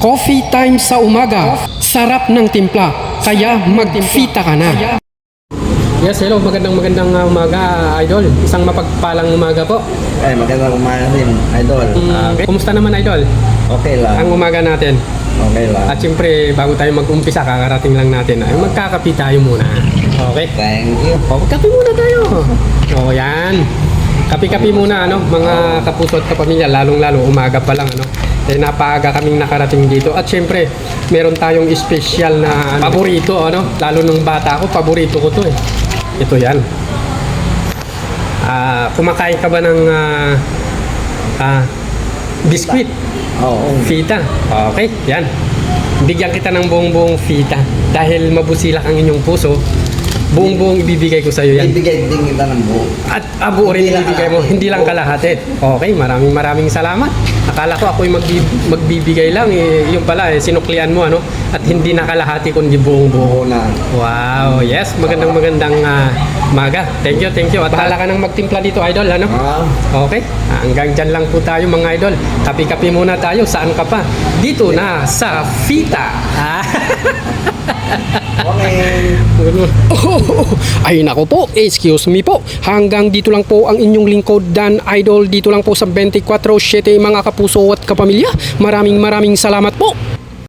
Coffee time sa umaga. Sarap ng timpla. Kaya magfita ka na. Yes, hello. Magandang magandang uh, umaga, Idol. Isang mapagpalang umaga po. Ay, magandang umaga din, idol. Ah, Okay. Kumusta naman, Idol? okay lang. Ang umaga natin. Okay lang. At siyempre, bago tayo mag-umpisa, kakarating lang natin. Ay, magkakapi tayo muna. Okay? Thank you. O, magkape muna tayo. O, yan. Kapi-kapi muna, ano, mga kapuso at kapamilya, lalong-lalo, umaga pa lang, ano. Eh, napaaga kaming nakarating dito. At syempre, meron tayong special na ano, paborito, ano. Lalo nung bata ako, paborito ko to eh. Ito yan. Ah, kumakain ka ba ng ah, ah, biskwit? Oo. Fita. Okay, yan. Bigyan kita ng buong-buong fita. Dahil mabusilak ang inyong puso, buong-buong ibibigay ko sa iyo yan. Ibigay din kita ng buo. At abo rin Hindi lang ibibigay mo, hindi lang kalahati. Okay, maraming maraming salamat. Akala ko ako'y magbi- magbibigay lang, eh, yung pala, eh, sinuklian mo, ano? At hindi nakalahati kundi buong buo. Buo na. Wow, yes, magandang magandang ah, maga. Thank you, thank you. At bahala ka nang magtimpla dito, idol, ano? Ah, Okay, hanggang dyan lang po tayo mga idol. Kapi-kapi muna tayo. Saan ka pa? Dito na sa Fita. Ah. okay. Oh, ay nako po, excuse me po. Hanggang dito lang po ang inyong lingkod Dan Idol dito lang po sa 24-7 mga kapuso at kapamilya. Maraming maraming salamat po.